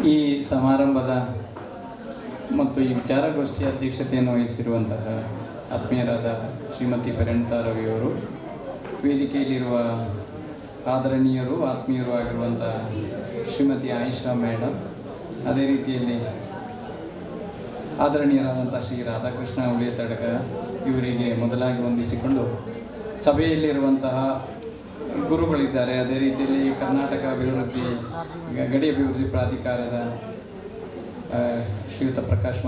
ಈ ಸಮಾರಂಭದ ಮತ್ತು ಈ ವಿಚಾರಗೋಷ್ಠಿಯ ಅಧ್ಯಕ್ಷತೆಯನ್ನು ವಹಿಸಿರುವಂತಹ ಆತ್ಮೀಯರಾದ ಶ್ರೀಮತಿ ಪರಿಣಿತಾ ರವಿಯವರು ವೇದಿಕೆಯಲ್ಲಿರುವ ಆದರಣೀಯರು, ಆತ್ಮೀಯರು ಆಗಿರುವಂತಹ ಶ್ರೀಮತಿ ಆಯಿಷಾ ಮೇಡಮ್ ಅದೇ ರೀತಿಯಲ್ಲಿ ಆದರಣೀಯರಾದಂಥ ಶ್ರೀ ರಾಧಾಕೃಷ್ಣ ಉಳಿಯತಡಕ ಇವರಿಗೆ ಮೊದಲಾಗಿ ವಂದಿಸಿಕೊಂಡು ಸಭೆಯಲ್ಲಿರುವಂತಹ ಗುರುಗಳಿದ್ದಾರೆ. ಅದೇ ರೀತಿಯಲ್ಲಿ ಕರ್ನಾಟಕ ಅಭಿವೃದ್ಧಿ ಗಡಿ ಅಭಿವೃದ್ಧಿ ಪ್ರಾಧಿಕಾರದ ಶ್ರೀಯುತ ಪ್ರಕಾಶ್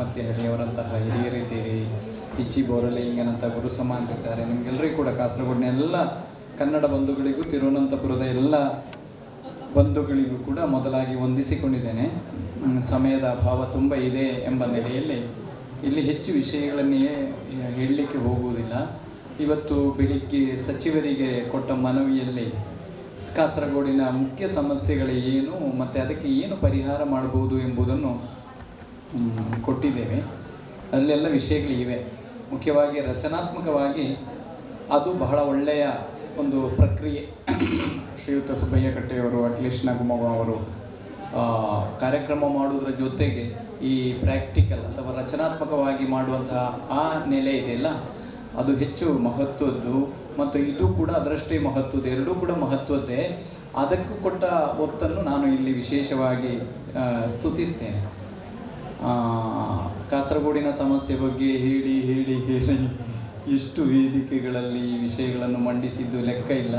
ಅವರಂತಹ ಹಿರಿಯರಿದ್ದೀರಿ ಇಚ್ಚಿ ಬೋರಲಿಂಗನಂತ ಗುರು ಸಮಾನರಿದ್ದಾರೆ. ನಿಮಗೆಲ್ಲರಿಗೂ ಕೂಡ ಕಾಸರಗೋಡಿನ ಎಲ್ಲ ಕನ್ನಡ ಬಂಧುಗಳಿಗೂ, ತಿರುವನಂತಪುರದ ಎಲ್ಲ ಬಂಧುಗಳಿಗೂ ಕೂಡ ಮೊದಲಾಗಿ ವಂದಿಸಿಕೊಂಡಿದ್ದೇನೆ. ಸಮಯದ ಅಭಾವ ತುಂಬ ಇದೆ ಎಂಬ ನೆಲೆಯಲ್ಲಿ ಇಲ್ಲಿ ಹೆಚ್ಚು ವಿಷಯಗಳನ್ನೇ ಹೇಳಲಿಕ್ಕೆ ಹೋಗುವುದಿಲ್ಲ. ಇವತ್ತು ಬೆಳಿಗ್ಗೆ ಸಚಿವರಿಗೆ ಕೊಟ್ಟ ಮನವಿಯಲ್ಲಿ ಕಾಸರಗೋಡಿನ ಮುಖ್ಯ ಸಮಸ್ಯೆಗಳು ಏನು ಮತ್ತು ಅದಕ್ಕೆ ಏನು ಪರಿಹಾರ ಮಾಡಬಹುದು ಎಂಬುದನ್ನು ಕೊಟ್ಟಿದ್ದೇವೆ. ಅಲ್ಲೆಲ್ಲ ವಿಷಯಗಳಿವೆ ಮುಖ್ಯವಾಗಿ ರಚನಾತ್ಮಕವಾಗಿ ಅದು ಬಹಳ ಒಳ್ಳೆಯ ಒಂದು ಪ್ರಕ್ರಿಯೆ. ಶ್ರೀಯುತ ಸುಬ್ಬಯ್ಯ ಕಟ್ಟೆಯವರು, ಅಖಿಲೇಶ್ ನಾಗಮೋಗ ಅವರು ಕಾರ್ಯಕ್ರಮ ಮಾಡುವುದರ ಜೊತೆಗೆ ಈ ಪ್ರಾಕ್ಟಿಕಲ್ ಅಥವಾ ರಚನಾತ್ಮಕವಾಗಿ ಮಾಡುವಂತಹ ಆ ನೆಲೆ ಇದೆಯಲ್ಲ ಅದು ಹೆಚ್ಚು ಮಹತ್ವದ್ದು ಮತ್ತು ಇದು ಕೂಡ ಅದರಷ್ಟೇ ಮಹತ್ವದ್ದು, ಎರಡೂ ಕೂಡ ಮಹತ್ವದ್ದೇ. ಅದಕ್ಕೂ ಕೊಟ್ಟ ಒತ್ತನ್ನು ನಾನು ಇಲ್ಲಿ ವಿಶೇಷವಾಗಿ ಸ್ತುತಿಸ್ತೇನೆ. ಕಾಸರಗೋಡಿನ ಸಮಸ್ಯೆ ಬಗ್ಗೆ ಹೇಳಿ ಹೇಳಿ ಹೇಳಿ. ಎಷ್ಟು ವೇದಿಕೆಗಳಲ್ಲಿ ಈ ವಿಷಯಗಳನ್ನು ಮಂಡಿಸಿದ್ದು ಲೆಕ್ಕ ಇಲ್ಲ.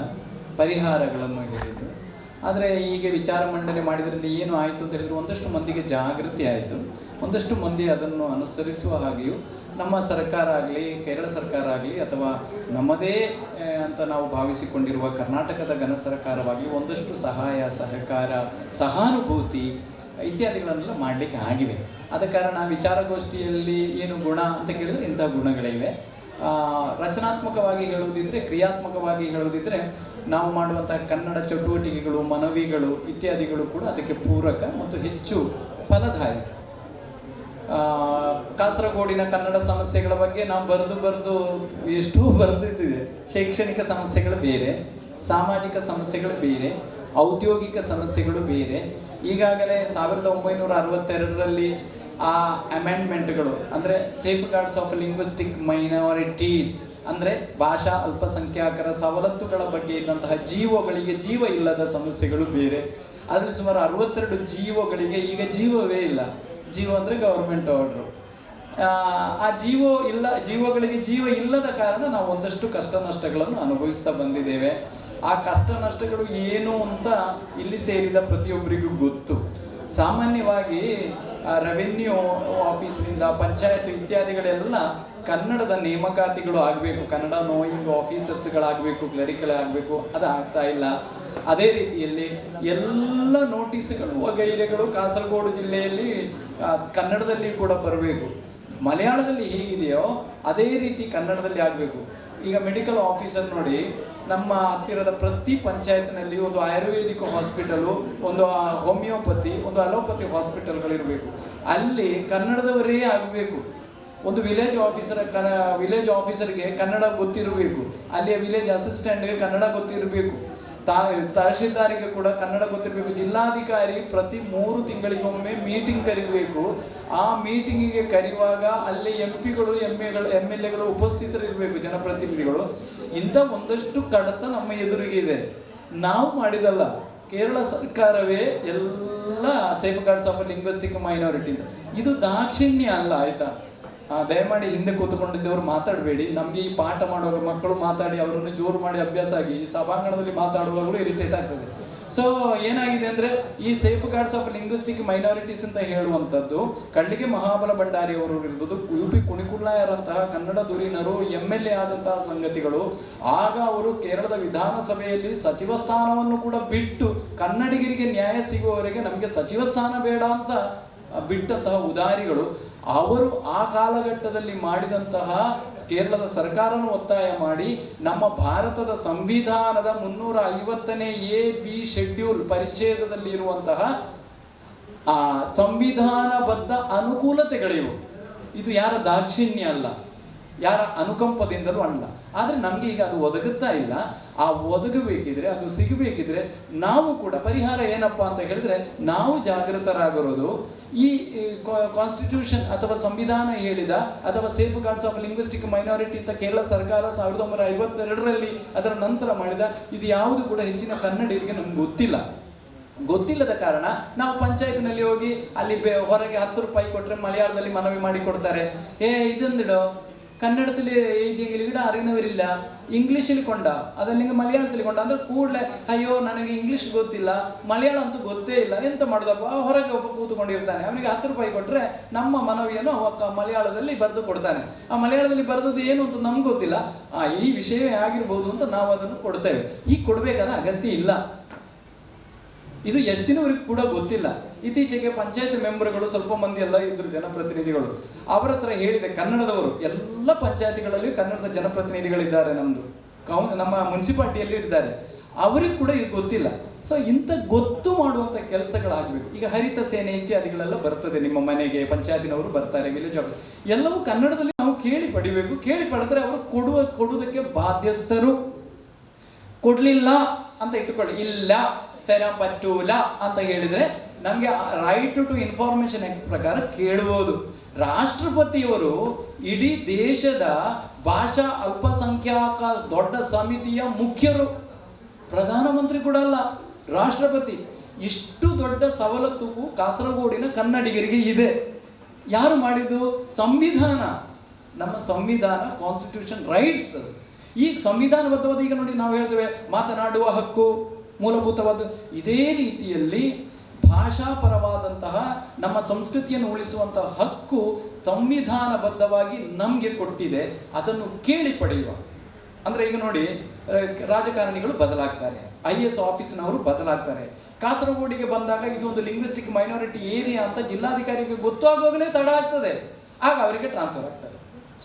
ಪರಿಹಾರಗಳನ್ನು ಹೇಳಿದ್ದು. ಆದರೆ ಈಗ ವಿಚಾರ ಮಂಡನೆ ಮಾಡಿದ್ರಿಂದ ಏನು ಆಯಿತು ಅಂತ ಹೇಳಿದ್ರು ಒಂದಷ್ಟು ಮಂದಿಗೆ ಜಾಗೃತಿ ಆಯಿತು. ಒಂದಷ್ಟು ಮಂದಿ ಅದನ್ನು ಅನುಸರಿಸುವ ಹಾಗೆಯೂ ನಮ್ಮ ಸರ್ಕಾರ ಆಗಲಿ, ಕೇರಳ ಸರ್ಕಾರ ಆಗಲಿ ಅಥವಾ ನಮ್ಮದೇ ಅಂತ ನಾವು ಭಾವಿಸಿಕೊಂಡಿರುವ ಕರ್ನಾಟಕದ ಘನ ಸರ್ಕಾರವಾಗಲಿ ಒಂದಷ್ಟು ಸಹಾಯ, ಸಹಕಾರ, ಸಹಾನುಭೂತಿ ಇತ್ಯಾದಿಗಳನ್ನೆಲ್ಲ ಮಾಡಲಿಕ್ಕೆ ಆಗಿವೆ. ಆದ ಕಾರಣ ವಿಚಾರಗೋಷ್ಠಿಯಲ್ಲಿ ಏನು ಗುಣ ಅಂತ ಕೇಳಿದ್ರೆ ಇಂಥ ಗುಣಗಳಿವೆ. ರಚನಾತ್ಮಕವಾಗಿ ಹೇಳುವುದಿದ್ರೆ, ಕ್ರಿಯಾತ್ಮಕವಾಗಿ ಹೇಳುವುದಿದ್ರೆ, ನಾವು ಮಾಡುವಂತಹ ಕನ್ನಡ ಚಟುವಟಿಕೆಗಳು, ಮನವಿಗಳು ಇತ್ಯಾದಿಗಳು ಕೂಡ ಅದಕ್ಕೆ ಪೂರಕ ಮತ್ತು ಹೆಚ್ಚು ಫಲದಾಯಕ. ಕಾಸರಗೋಡಿನ ಕನ್ನಡ ಸಮಸ್ಯೆಗಳ ಬಗ್ಗೆ ನಾವು ಬರೆದು ಬರೆದು ಎಷ್ಟೋ ಬರೆದಿದ್ದಿದೆ ಶೈಕ್ಷಣಿಕ ಸಮಸ್ಯೆಗಳು ಬೇರೆ, ಸಾಮಾಜಿಕ ಸಮಸ್ಯೆಗಳು ಬೇರೆ, ಔದ್ಯೋಗಿಕ ಸಮಸ್ಯೆಗಳು ಬೇರೆ. ಈಗಾಗಲೇ ಸಾವಿರದ ಒಂಬೈನೂರ ಅರವತ್ತೆರಡರಲ್ಲಿ ಆ ಅಮೆಂಡ್ಮೆಂಟ್ಗಳು ಅಂದರೆ safeguards of linguistic minorities ಅಂದರೆ ಭಾಷಾ ಅಲ್ಪಸಂಖ್ಯಾತರ ಸವಲತ್ತುಗಳ ಬಗ್ಗೆ ಇದ್ದಂತಹ ಜೀವಗಳಿಗೆ ಜೀವ ಇಲ್ಲದ ಸಮಸ್ಯೆಗಳು ಬೇರೆ. ಅದರಲ್ಲಿ ಸುಮಾರು ಅರವತ್ತೆರಡು ಜೀವಗಳಿಗೆ ಈಗ ಜೀವವೇ ಇಲ್ಲ. ಜೀವ ಅಂದರೆ ಗೌರ್ಮೆಂಟ್ ಆರ್ಡ್ರು ಆ ಜೀವ ಇಲ್ಲ, ಜೀವಗಳಿಗೆ ಜೀವ ಇಲ್ಲದ ಕಾರಣ ನಾವು ಒಂದಷ್ಟು ಕಷ್ಟ ನಷ್ಟಗಳನ್ನು ಅನುಭವಿಸ್ತಾ ಬಂದಿದ್ದೇವೆ. ಆ ಕಷ್ಟ ನಷ್ಟಗಳು ಏನು ಅಂತ ಇಲ್ಲಿ ಸೇರಿದ ಪ್ರತಿಯೊಬ್ಬರಿಗೂ ಗೊತ್ತು. ಸಾಮಾನ್ಯವಾಗಿ ರೆವೆನ್ಯೂ ಆಫೀಸ್ನಿಂದ ಪಂಚಾಯತ್ ಇತ್ಯಾದಿಗಳೆಲ್ಲ ಕನ್ನಡದ ನೇಮಕಾತಿಗಳು ಆಗಬೇಕು. ಕನ್ನಡ ನೋಯಿಂಗ್ ಆಫೀಸರ್ಸ್ಗಳಾಗಬೇಕು ಕ್ಲರಿಕಲ್ ಆಗಬೇಕು, ಅದು ಆಗ್ತಾ ಇಲ್ಲ. ಅದೇ ರೀತಿಯಲ್ಲಿ ಎಲ್ಲ ನೋಟಿಸ್ಗಳು ವಗೈರೆಗಳು ಕಾಸರಗೋಡು ಜಿಲ್ಲೆಯಲ್ಲಿ ಕನ್ನಡದಲ್ಲಿ ಕೂಡ ಬರಬೇಕು. ಮಲಯಾಳದಲ್ಲಿ ಹೇಗಿದೆಯೋ, ಅದೇ ರೀತಿ ಕನ್ನಡದಲ್ಲಿ ಆಗಬೇಕು. ಈಗ ಮೆಡಿಕಲ್ ಆಫೀಸರ್ ನೋಡಿ ನಮ್ಮ ಹತ್ತಿರದ ಪ್ರತಿ ಪಂಚಾಯತ್ನಲ್ಲಿ ಒಂದು ಆಯುರ್ವೇದಿಕ್ ಹಾಸ್ಪಿಟಲು, ಒಂದು ಹೋಮಿಯೋಪತಿ, ಒಂದು ಅಲೋಪತಿ ಹಾಸ್ಪಿಟಲ್ಗಳಿರಬೇಕು. ಅಲ್ಲಿ ಕನ್ನಡದವರೇ ಆಗಬೇಕು. ಒಂದು ವಿಲೇಜ್ ಆಫೀಸರ್ ಕನ್ನ ವಿಲೇಜ್ ಆಫೀಸರ್ಗೆ ಕನ್ನಡ ಗೊತ್ತಿರಬೇಕು. ಅಲ್ಲಿಯ ವಿಲೇಜ್ ಅಸಿಸ್ಟೆಂಟ್ಗೆ ಕನ್ನಡ ಗೊತ್ತಿರಬೇಕು. ತಾ, ತಹಶೀಲ್ದಾರಿಗೆ ಕೂಡ ಕನ್ನಡ ಗೊತ್ತಿರಬೇಕು. ಜಿಲ್ಲಾಧಿಕಾರಿ ಪ್ರತಿ ಮೂರು ತಿಂಗಳಿಗೊಮ್ಮೆ ಮೀಟಿಂಗ್ ಕರಿಬೇಕು. ಆ ಮೀಟಿಂಗಿಗೆ ಕರೆಯುವಾಗ ಅಲ್ಲಿ ಎಂ ಪಿಗಳು ಎಂ ಎಗಳು ಎಂ ಎಲ್ ಎಗಳು ಉಪಸ್ಥಿತರಿರಬೇಕು, ಜನಪ್ರತಿನಿಧಿಗಳು. ಇಂಥ ಒಂದಷ್ಟು ಕಡತ ನಮ್ಮ ಎದುರಿಗೆ ಇದೆ. ನಾವು ಮಾಡಿದಲ್ಲ. ಕೇರಳ ಸರ್ಕಾರವೇ ಎಲ್ಲ safeguards of linguistic minority ಇದು ದಾಕ್ಷಿಣ್ಯ ಅಲ್ಲ, ಆಯ್ತಾ? ದಯಮಾಡಿ ಹಿಂದೆ ಕೂತ್ಕೊಂಡಿದ್ದವರು ಮಾತಾಡಬೇಡಿ. ನಮಗೆ ಈ ಪಾಠ ಮಾಡುವಾಗ ಮಕ್ಕಳು ಮಾತಾಡಿ, ಅವರನ್ನು ಜೋರು ಮಾಡಿ ಅಭ್ಯಾಸ ಆಗಿ ಸಭಾಂಗಣದಲ್ಲಿ ಮಾತಾಡುವಾಗಲೂ ಇರಿಟೇಟ್ ಆಗ್ತದೆ. ಸೊ ಏನಾಗಿದೆ ಅಂದ್ರೆ, ಈ safeguards of linguistic minorities ಅಂತ ಹೇಳುವಂಥದ್ದು, ಕಳ್ಳಿಗೆ ಮಹಾಬಲ ಭಂಡಾರಿ ಅವರು ಇರ್ಬೋದು ಯು ಪಿ ಕುಣಿಕುಳ್ಳಾಯರಂತಹ ಕನ್ನಡ ಧುರೀಣರು ಎಂ ಎಲ್ ಎ ಆದಂತಹ ಸಂಗತಿಗಳು, ಆಗ ಅವರು ಕೇರಳದ ವಿಧಾನಸಭೆಯಲ್ಲಿ ಸಚಿವ ಸ್ಥಾನವನ್ನು ಕೂಡ ಬಿಟ್ಟು ಕನ್ನಡಿಗರಿಗೆ ನ್ಯಾಯ ಸಿಗುವವರೆಗೆ ನಮಗೆ ಸಚಿವ ಸ್ಥಾನ ಬೇಡ ಅಂತ ಬಿಟ್ಟಂತಹ ಉದಾರಿಗಳು. ಅವರು ಆ ಕಾಲಘಟ್ಟದಲ್ಲಿ ಮಾಡಿದಂತಹ ಕೇರಳದ ಸರ್ಕಾರವನ್ನು ಒತ್ತಾಯ ಮಾಡಿ ನಮ್ಮ ಭಾರತದ ಸಂವಿಧಾನದ ಮುನ್ನೂರ ಐವತ್ತನೇ ಎ ಬಿ ಶೆಡ್ಯೂಲ್ ಪರಿಚ್ಛೇದದಲ್ಲಿ ಇರುವಂತಹ ಆ ಸಂವಿಧಾನಬದ್ಧ ಅನುಕೂಲತೆಗಳಿವು. ಇದು ಯಾರ ದಾಕ್ಷಿಣ್ಯ ಅಲ್ಲ. ಯಾರ ಅನುಕಂಪದಿಂದಲೂ ಅಲ್ಲ. ಆದರೆ ನಮಗೆ ಈಗ ಅದು ಒದಗುತ್ತಾ ಇಲ್ಲ. ಆ ಒದಗಬೇಕಿದ್ರೆ, ಅದು ಸಿಗಬೇಕಿದ್ರೆ ನಾವು ಕೂಡ ಪರಿಹಾರ ಏನಪ್ಪಾ ಅಂತ ಹೇಳಿದ್ರೆ ನಾವು ಜಾಗೃತರಾಗಿರೋದು ಈ ಕಾನ್ಸ್ಟಿಟ್ಯೂಷನ್ ಅಥವಾ ಸಂವಿಧಾನ ಹೇಳಿದ ಅಥವಾ safeguards of linguistic minority ಅಂತ ಕೇರಳ ಸರ್ಕಾರ ಸಾವಿರದ ಒಂಬೈನೂರ ಐವತ್ತೆರಡರಲ್ಲಿ ಅದರ ನಂತರ ಮಾಡಿದ, ಇದು ಯಾವುದು ಕೂಡ ಹೆಚ್ಚಿನ ಕನ್ನಡಿಗರಿಗೆ ನಮ್ಗೆ ಗೊತ್ತಿಲ್ಲ. ಗೊತ್ತಿಲ್ಲದ ಕಾರಣ ನಾವು ಪಂಚಾಯತ್ನಲ್ಲಿ ಹೋಗಿ ಅಲ್ಲಿ ಹೊರಗೆ ಹತ್ತು ರೂಪಾಯಿ ಕೊಟ್ಟರೆ ಮಲಯಾಳದಲ್ಲಿ ಮನವಿ ಮಾಡಿ ಕೊಡ್ತಾರೆ. ಏ, ಇದೊಂದಿಡೋ. ಕನ್ನಡದಲ್ಲಿ ಇದೀಗ ಅರಿನವರಿಲ್ಲ ಇಂಗ್ಲೀಷಲ್ಲಿ ಕೊಂಡ. ಅದನ್ನ ಮಲಯಾಳದಲ್ಲಿ ಕೊಂಡ. ಅಂದ್ರೆ ಕೂಡಲೇ, ಅಯ್ಯೋ, ನನಗೆ ಇಂಗ್ಲಿಷ್ ಗೊತ್ತಿಲ್ಲ. ಮಲಯಾಳ ಅಂತೂ ಗೊತ್ತೇ ಇಲ್ಲ. ಎಂತ ಮಾಡೋದಪ್ಪ ಹೊರಗೆ ಒಬ್ಬ ಕೂತ್ಕೊಂಡಿರ್ತಾನೆ. ಅವನಿಗೆ ಹತ್ತು ರೂಪಾಯಿ ಕೊಟ್ರೆ ನಮ್ಮ ಮನವಿಯನ್ನು ಮಲಯಾಳದಲ್ಲಿ ಬರೆದು ಕೊಡ್ತಾನೆ. ಆ ಮಲಯಾಳದಲ್ಲಿ ಬರೆದದ್ದು ಏನು ಅಂತ ನಮ್ಗೆ ಗೊತ್ತಿಲ್ಲ. ಆ, ಈ ವಿಷಯವೇ ಆಗಿರ್ಬೋದು ಅಂತ ನಾವು ಅದನ್ನು ಕೊಡ್ತೇವೆ. ಈಗ ಕೊಡಬೇಕಾದ ಅಗತ್ಯ ಇಲ್ಲ. ಇದು ಎಷ್ಟು ದಿನವರೆಗೂ ಕೂಡ ಗೊತ್ತಿಲ್ಲ. ಇತ್ತೀಚೆಗೆ ಪಂಚಾಯತ್ ಮೆಂಬರ್ಗಳು ಸ್ವಲ್ಪ ಮಂದಿ ಎಲ್ಲ ಇದ್ರು ಜನಪ್ರತಿನಿಧಿಗಳು. ಅವರ ಹತ್ರ ಹೇಳಿದೆ, ಕನ್ನಡದವರು, ಎಲ್ಲ ಪಂಚಾಯತಿಗಳಲ್ಲಿ ಕನ್ನಡದ ಜನಪ್ರತಿನಿಧಿಗಳಿದ್ದಾರೆ ನಮ್ದು. ಕೌನ್, ನಮ್ಮ ಮುನ್ಸಿಪಾಲ್ಟಿಯಲ್ಲಿ ಇದ್ದಾರೆ. ಅವರಿಗೆ ಕೂಡ ಇದು ಗೊತ್ತಿಲ್ಲ. ಸೊ ಇಂಥ ಗೊತ್ತು ಮಾಡುವಂಥ ಕೆಲಸಗಳಾಗಬೇಕು. ಈಗ ಹರಿತ ಸೇನೆ ಇತ್ಯಾದಿಗಳೆಲ್ಲ ಬರ್ತದೆ ನಿಮ್ಮ ಮನೆಗೆ, ಪಂಚಾಯತಿನವರು ಬರ್ತಾರೆ ವಿಲೇಜ್ ಆಫ್ ಎಲ್ಲವೂ ಕನ್ನಡದಲ್ಲಿ ನಾವು ಕೇಳಿ ಪಡಿಬೇಕು. ಕೇಳಿ ಪಡೆದ್ರೆ ಅವರು ಕೊಡುವ, ಕೊಡುವುದಕ್ಕೆ ಬಾಧ್ಯಸ್ಥರು. ಕೊಡ್ಲಿಲ್ಲ ಅಂತ ಇಟ್ಟುಕೊಳ್ಳಿ. ಇಲ್ಲ. ತೆರ ಪಟ್ಟೂಲ ಅಂತ ಹೇಳಿದ್ರೆ ನಮಗೆ ರೈಟ್ ಟು ಇನ್ಫಾರ್ಮೇಶನ್ ಪ್ರಕಾರ ಕೇಳಬಹುದು ರಾಷ್ಟ್ರಪತಿಯವರು ಇಡೀ ದೇಶದ ಭಾಷಾ ಅಲ್ಪಸಂಖ್ಯಾಕ ದೊಡ್ಡ ಸಮಿತಿಯ ಮುಖ್ಯರು. ಪ್ರಧಾನಮಂತ್ರಿ ಕೂಡ ಅಲ್ಲ, ರಾಷ್ಟ್ರಪತಿ. ಇಷ್ಟು ದೊಡ್ಡ ಸವಲತ್ತು ಕಾಸರಗೋಡಿನ ಕನ್ನಡಿಗರಿಗೆ ಇದೆ. ಯಾರು ಮಾಡಿದ್ದು? ಸಂವಿಧಾನ. ನಮ್ಮ ಸಂವಿಧಾನ ಕಾನ್ಸ್ಟಿಟ್ಯೂಷನ್ ರೈಟ್ಸ್ ಈಗ ಸಂವಿಧಾನಬದ್ಧವಾದ ಈಗ ನೋಡಿ ನಾವು ಹೇಳ್ತೇವೆ ಮಾತನಾಡುವ ಹಕ್ಕು. ಮೂಲಭೂತವಾದ ಇದೇ ರೀತಿಯಲ್ಲಿ ಭಾಷಾಪರವಾದಂತಹ ನಮ್ಮ ಸಂಸ್ಕೃತಿಯನ್ನು ಉಳಿಸುವಂತಹ ಹಕ್ಕು ಸಂವಿಧಾನಬದ್ಧವಾಗಿ ನಮಗೆ ಕೊಟ್ಟಿದೆ. ಅದನ್ನು ಕೇಳಿ ಪಡೆಯುವ. ಅಂದ್ರೆ ಈಗ ನೋಡಿ ರಾಜಕಾರಣಿಗಳು ಬದಲಾಗ್ತಾರೆ. I S ಆಫೀಸ್ನವರು ಬದಲಾಗ್ತಾರೆ. ಕಾಸರಗೋಡಿಗೆ ಬಂದಾಗ ಇದು ಒಂದು ಲಿಂಗ್ವಿಸ್ಟಿಕ್ ಮೈನಾರಿಟಿ ಏರಿಯಾ ಅಂತ ಜಿಲ್ಲಾಧಿಕಾರಿಗೆ ಗೊತ್ತಾಗೋಗಲೇ ತಡ ಆಗ್ತದೆ. ಆಗ ಅವರಿಗೆ ಟ್ರಾನ್ಸ್ಫರ್ ಆಗ್ತದೆ.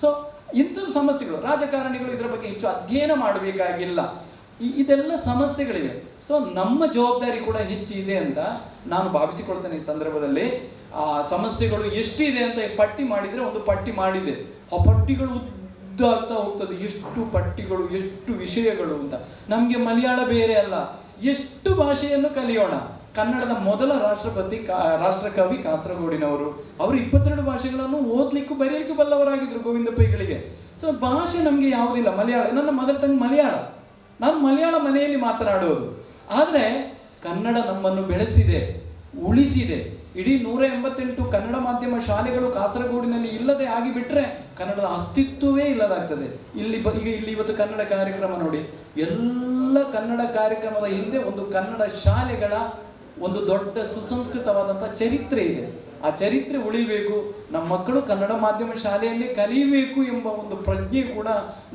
ಸೊ, ಇಂಥದ್ದು ಸಮಸ್ಯೆಗಳು, ರಾಜಕಾರಣಿಗಳು ಇದರ ಬಗ್ಗೆ ಹೆಚ್ಚು ಅಧ್ಯಯನ ಮಾಡಬೇಕಾಗಿಲ್ಲ. ಇದೆಲ್ಲ ಸಮಸ್ಯೆಗಳಿವೆ. ಸೊ ನಮ್ಮ ಜವಾಬ್ದಾರಿ ಕೂಡ ಹೆಚ್ಚಿದೆ ಅಂತ ನಾನು ಭಾವಿಸಿಕೊಳ್ತೇನೆ ಈ ಸಂದರ್ಭದಲ್ಲಿ. ಆ ಸಮಸ್ಯೆಗಳು ಎಷ್ಟಿದೆ ಅಂತ ಪಟ್ಟಿ ಮಾಡಿದ್ರೆ ಒಂದು ಪಟ್ಟಿ ಮಾಡಿದೆ. ಆ ಪಟ್ಟಿಗಳು ಉದ್ದ ಆಗ್ತಾ ಹೋಗ್ತದೆ. ಎಷ್ಟು ಪಟ್ಟಿಗಳು, ಎಷ್ಟು ವಿಷಯಗಳು ಅಂತ. ನಮಗೆ ಮಲಯಾಳ ಬೇರೆ ಅಲ್ಲ. ಎಷ್ಟು ಭಾಷೆಯನ್ನು ಕಲಿಯೋಣ. ಕನ್ನಡದ ಮೊದಲ ರಾಷ್ಟ್ರಪತಿ ಕಾ- ರಾಷ್ಟ್ರಕವಿ ಕಾಸರಗೋಡಿನವರು. ಅವರು ಇಪ್ಪತ್ತೆರಡು ಭಾಷೆಗಳನ್ನು ಓದ್ಲಿಕ್ಕೂ ಬರೆಯಲಿಕ್ಕೂ ಬಲ್ಲವರಾಗಿದ್ರು ಗೋವಿಂದ ಪೈಗಳಿಗೆ ಸೊ ಭಾಷೆ ನಮಗೆ ಯಾವುದಿಲ್ಲ. ಮಲಯಾಳ, ನನ್ನ ಮದರ್ ಟಂಗ್ ಮಲಯಾಳ. ನಾನು ಮಲಯಾಳ ಮನೆಯಲ್ಲಿ ಮಾತನಾಡೋದು ಆದರೆ ಕನ್ನಡ ನಮ್ಮನ್ನು ಬೆಳೆಸಿದೆ, ಉಳಿಸಿದೆ. ಇಡೀ ನೂರ ಎಂಬತ್ತೆಂಟು ಕನ್ನಡ ಮಾಧ್ಯಮ ಶಾಲೆಗಳು ಕಾಸರಗೋಡಿನಲ್ಲಿ ಇಲ್ಲದೆ ಆಗಿಬಿಟ್ರೆ ಕನ್ನಡದ ಅಸ್ತಿತ್ವವೇ ಇಲ್ಲದಾಗ್ತದೆ. ಇಲ್ಲಿ ಬ- ಈಗ ಇಲ್ಲಿ ಇವತ್ತು ಕನ್ನಡ ಕಾರ್ಯಕ್ರಮ ನೋಡಿ. ಎಲ್ಲ ಕನ್ನಡ ಕಾರ್ಯಕ್ರಮದ ಹಿಂದೆ ಒಂದು ಕನ್ನಡ ಶಾಲೆಗಳ ಒಂದು ದೊಡ್ಡ ಸುಸಂಸ್ಕೃತವಾದಂಥ ಚರಿತ್ರೆ ಇದೆ. ಆ ಚರಿತ್ರೆ ಉಳಿಬೇಕು, ನಮ್ಮ ಮಕ್ಕಳು ಕನ್ನಡ ಮಾಧ್ಯಮ ಶಾಲೆಯಲ್ಲಿ ಕಲಿಯಬೇಕು ಎಂಬ ಒಂದು ಪ್ರಜ್ಞೆ ಕೂಡ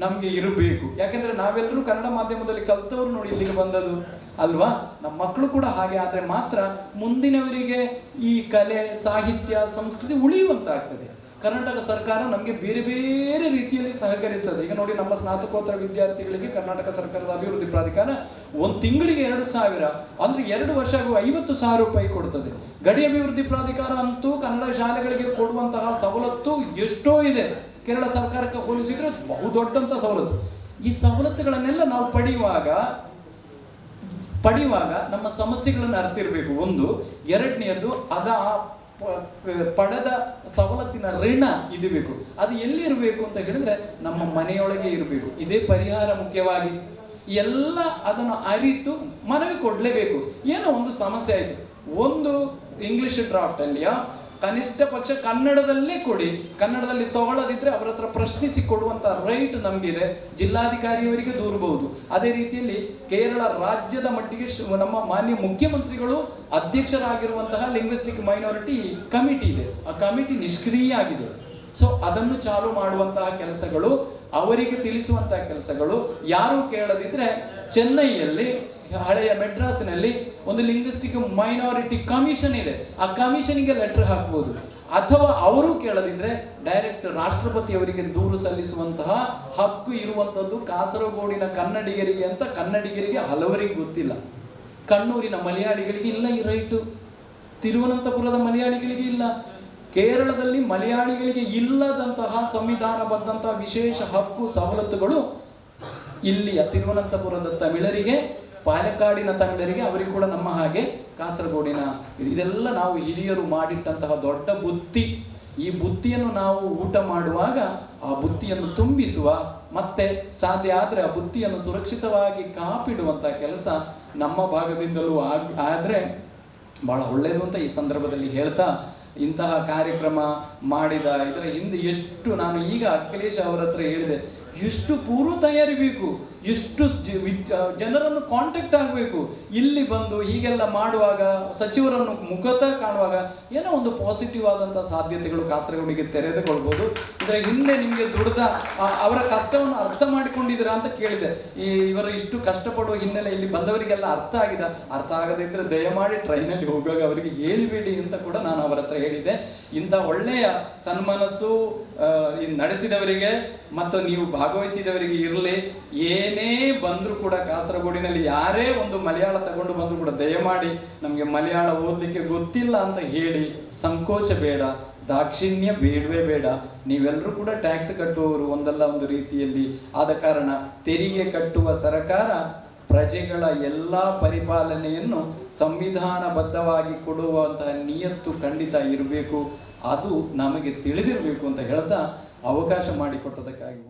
ನಮಗೆ ಇರಬೇಕು. ಯಾಕೆಂದ್ರೆ ನಾವೆಲ್ಲರೂ ಕನ್ನಡ ಮಾಧ್ಯಮದಲ್ಲಿ ಕಲ್ತವ್ರು ನೋಡಿ ಇಲ್ಲಿಗೆ ಬಂದದ್ದು ಅಲ್ವಾ? ನಮ್ಮ ಮಕ್ಕಳು ಕೂಡ ಹಾಗೆ, ಆದರೆ ಮಾತ್ರ ಮುಂದಿನವರಿಗೆ ಈ ಕಲೆ, ಸಾಹಿತ್ಯ, ಸಂಸ್ಕೃತಿ ಉಳಿಯುವಂತಾಗ್ತದೆ. ಕರ್ನಾಟಕ ಸರ್ಕಾರ ನಮಗೆ ಬೇರೆ ಬೇರೆ ರೀತಿಯಲ್ಲಿ ಸಹಕರಿಸ್ತದೆ. ಈಗ ನೋಡಿ ನಮ್ಮ ಸ್ನಾತಕೋತ್ತರ ವಿದ್ಯಾರ್ಥಿಗಳಿಗೆ ಕರ್ನಾಟಕ ಸರ್ಕಾರದ ಅಭಿವೃದ್ಧಿ ಪ್ರಾಧಿಕಾರ ಒಂದು ತಿಂಗಳಿಗೆ ಎರಡು ಸಾವಿರ, ಅಂದ್ರೆ ಎರಡು ವರ್ಷ ಐವತ್ತು ಸಾವಿರ ರೂಪಾಯಿ ಕೊಡ್ತದೆ. ಗಡಿ ಅಭಿವೃದ್ಧಿ ಪ್ರಾಧಿಕಾರ ಅಂತೂ ಕನ್ನಡ ಶಾಲೆಗಳಿಗೆ ಕೊಡುವಂತಹ ಸವಲತ್ತು ಎಷ್ಟೋ ಇದೆ. ಕೇರಳ ಸರ್ಕಾರಕ್ಕೆ ಹೋಲಿಸಿದ್ರೆ ಬಹುದೊಡ್ಡಂತ ಸವಲತ್ತು. ಈ ಸವಲತ್ತುಗಳನ್ನೆಲ್ಲ ನಾವು ಪಡೆಯುವಾಗ ಪಡೆಯುವಾಗ ನಮ್ಮ ಸಮಸ್ಯೆಗಳನ್ನು ಅರ್ತಿರಬೇಕು. ಒಂದು, ಎರಡನೆಯದು ಅದ ಪಡೆದ ಸವಲತ್ತಿನ ಋಣ ಇರಬೇಕು ಅದು ಎಲ್ಲಿರಬೇಕು ಅಂತ ಹೇಳಿದ್ರೆ ನಮ್ಮ ಮನೆಯೊಳಗೆ ಇರಬೇಕು. ಇದೇ ಪರಿಹಾರ ಮುಖ್ಯವಾಗಿ. ಎಲ್ಲ ಅದನ್ನು ಅರಿತು ಮನವಿ ಕೊಡಲೇಬೇಕು. ಏನೋ ಒಂದು ಸಮಸ್ಯೆ ಆಯಿತು. ಒಂದು ಇಂಗ್ಲಿಷ್ ಡ್ರಾಫ್ಟ್ ಅಲ್ಲಿಯ ಕನಿಷ್ಠ ಪಕ್ಷ ಕನ್ನಡದಲ್ಲೇ ಕೊಡಿ. ಕನ್ನಡದಲ್ಲಿ ತಗೊಳ್ಳದಿದ್ರೆ ಅವರ ಹತ್ರ ಪ್ರಶ್ನಿಸಿ ಕೊಡುವಂತ ರೈಟ್ ನಮಗಿದೆ. ಜಿಲ್ಲಾಧಿಕಾರಿಯವರಿಗೆ ದೂರಬಹುದು. ಅದೇ ರೀತಿಯಲ್ಲಿ ಕೇರಳ ರಾಜ್ಯದ ಮಟ್ಟಿಗೆ ನಮ್ಮ ಮಾನ್ಯ ಮುಖ್ಯಮಂತ್ರಿಗಳು ಅಧ್ಯಕ್ಷರಾಗಿರುವಂತಹ ಲಿಂಗ್ವಿಸ್ಟಿಕ್ ಮೈನಾರಿಟಿ ಕಮಿಟಿ ಇದೆ. ಆ ಕಮಿಟಿ ನಿಷ್ಕ್ರಿಯ ಆಗಿದೆ. ಸೊ ಅದನ್ನು ಚಾಲು ಮಾಡುವಂತಹ ಕೆಲಸಗಳು, ಅವರಿಗೆ ತಿಳಿಸುವಂತಹ ಕೆಲಸಗಳು, ಯಾರು ಕೇಳದಿದ್ರೆ ಚೆನ್ನೈಯಲ್ಲಿ ಹಳೆಯ ಮೆಡ್ರಾಸ್ನಲ್ಲಿ ಒಂದು ಲಿಂಗ್ವಿಸ್ಟಿಕ್ ಮೈನಾರಿಟಿ ಕಮಿಷನ್ ಇದೆ. ಆ ಕಮಿಷನ್ಗೆ ಲೆಟರ್ ಹಾಕ್ಬೋದು. ಅಥವಾ ಅವರು ಕೇಳದಿದ್ರೆ ಡೈರೆಕ್ಟ್ ರಾಷ್ಟ್ರಪತಿ ಅವರಿಗೆ ದೂರು ಸಲ್ಲಿಸುವಂತಹ ಹಕ್ಕು ಇರುವಂತದ್ದು ಕಾಸರಗೋಡಿನ ಕನ್ನಡಿಗರಿಗೆ ಅಂತ ಕನ್ನಡಿಗರಿಗೆ ಹಲವರಿಗೆ ಗೊತ್ತಿಲ್ಲ. ಕಣ್ಣೂರಿನ ಮಲಯಾಳಿಗಳಿಗೆ ಇಲ್ಲ ಈ ರೈಟು. ತಿರುವನಂತಪುರದ ಮಲಯಾಳಿಗಳಿಗೆ ಇಲ್ಲ. ಕೇರಳದಲ್ಲಿ ಮಲಯಾಳಿಗಳಿಗೆ ಇಲ್ಲದಂತಹ ಸಂವಿಧಾನಬದ್ಧಂತಹ ವಿಶೇಷ ಹಕ್ಕು ಸವಲತ್ತುಗಳು ಇಲ್ಲಿಯ ತಿರುವನಂತಪುರದ ತಮಿಳರಿಗೆ ಪಾಲಕ್ಕಾಡಿನ ತಮಿಳರಿಗೆ ಅವರಿಗೆ ಕೂಡ ನಮ್ಮ ಹಾಗೆ ಕಾಸರಗೋಡಿನ ಇದೆಲ್ಲ ನಾವು ಹಿರಿಯರು ಮಾಡಿಟ್ಟಂತಹ ದೊಡ್ಡ ಬುತ್ತಿ. ಈ ಬುತ್ತಿಯನ್ನು ನಾವು ಊಟ ಮಾಡುವಾಗ ಆ ಬುತ್ತಿಯನ್ನು ತುಂಬಿಸುವ, ಮತ್ತೆ ಸಾಧ್ಯ ಆದರೆ ಆ ಬುತ್ತಿಯನ್ನು ಸುರಕ್ಷಿತವಾಗಿ ಕಾಪಿಡುವಂತಹ ಕೆಲಸ ನಮ್ಮ ಭಾಗದಿಂದಲೂ ಆಗ್, ಆದರೆ ಬಹಳ ಒಳ್ಳೆಯದು ಅಂತ ಈ ಸಂದರ್ಭದಲ್ಲಿ ಹೇಳ್ತಾ ಇಂತಹ ಕಾರ್ಯಕ್ರಮ ಮಾಡಿದ ಇದರ ಹಿಂದೆ ಎಷ್ಟು ನಾನು ಈಗ ಅಖಿಲೇಶ್ ಅವರ ಹತ್ರ ಹೇಳಿದೆ ಎಷ್ಟು ಪೂರ್ವ ತಯಾರಿ ಬೇಕು ಎಷ್ಟು ಜನರನ್ನು ಕಾಂಟ್ಯಾಕ್ಟ್ ಆಗಬೇಕು. ಇಲ್ಲಿ ಬಂದು ಹೀಗೆಲ್ಲ ಮಾಡುವಾಗ, ಸಚಿವರನ್ನು ಮುಖತ ಕಾಣುವಾಗ ಏನೋ ಒಂದು ಪಾಸಿಟಿವ್ ಆದಂಥ ಸಾಧ್ಯತೆಗಳು ಕಾಸರಗೋಡಿಗೆ ತೆರೆದುಕೊಳ್ಬೋದು. ಇದರ ಹಿಂದೆ ನಿಮಗೆ ದುಡ್ದ ಅವರ ಕಷ್ಟವನ್ನು ಅರ್ಥ ಮಾಡಿಕೊಂಡಿದ್ದೀರಾ ಅಂತ ಕೇಳಿದೆ. ಈ, ಇವರು ಇಷ್ಟು ಕಷ್ಟಪಡುವ ಹಿನ್ನೆಲೆ ಇಲ್ಲಿ ಬಂದವರಿಗೆಲ್ಲ ಅರ್ಥ ಆಗಿದೆ. ಅರ್ಥ ಆಗದಿದ್ದರೆ ದಯಮಾಡಿ ಟ್ರೈನಲ್ಲಿ ಹೋಗುವಾಗ ಅವರಿಗೆ ಹೇಳಿಬೇಡಿ ಅಂತ ಕೂಡ ನಾನು ಅವರ ಹತ್ರ ಹೇಳಿದ್ದೆ. ಇಂಥ ಒಳ್ಳೆಯ ಸನ್ಮನಸ್ಸು ನಡೆಸಿದವರಿಗೆ ಮತ್ತು ನೀವು ಭಾಗವಹಿಸಿದವರಿಗೆ ಇರಲಿ. ಏನೇ ಬಂದರೂ ಕೂಡ ಕಾಸರಗೋಡಿನಲ್ಲಿ ಯಾರೇ ಒಂದು ಮಲಯಾಳ ತಗೊಂಡು ಬಂದರೂ ಕೂಡ ದಯಮಾಡಿ ನಮಗೆ ಮಲಯಾಳ ಓದಲಿಕ್ಕೆ ಗೊತ್ತಿಲ್ಲ ಅಂತ ಹೇಳಿ ಸಂಕೋಚ ಬೇಡ, ದಾಕ್ಷಿಣ್ಯ ಬೇಡವೇ ಬೇಡ. ನೀವೆಲ್ಲರೂ ಕೂಡ ಟ್ಯಾಕ್ಸ್ ಕಟ್ಟುವವರು ಒಂದಲ್ಲ ಒಂದು ರೀತಿಯಲ್ಲಿ. ಆದ ಕಾರಣ ತೆರಿಗೆ ಕಟ್ಟುವ ಸರ್ಕಾರ ಪ್ರಜೆಗಳ ಎಲ್ಲ ಪರಿಪಾಲನೆಯನ್ನು ಸಂವಿಧಾನಬದ್ಧವಾಗಿ ಕೊಡುವಂತಹ ನಿಯತ್ತು ಖಂಡಿತ ಇರಬೇಕು. ಅದು ನಮಗೆ ತಿಳಿದಿರಬೇಕು ಅಂತ ಹೇಳ್ತಾ ಅವಕಾಶ ಮಾಡಿಕೊಟ್ಟದಕ್ಕಾಗಿ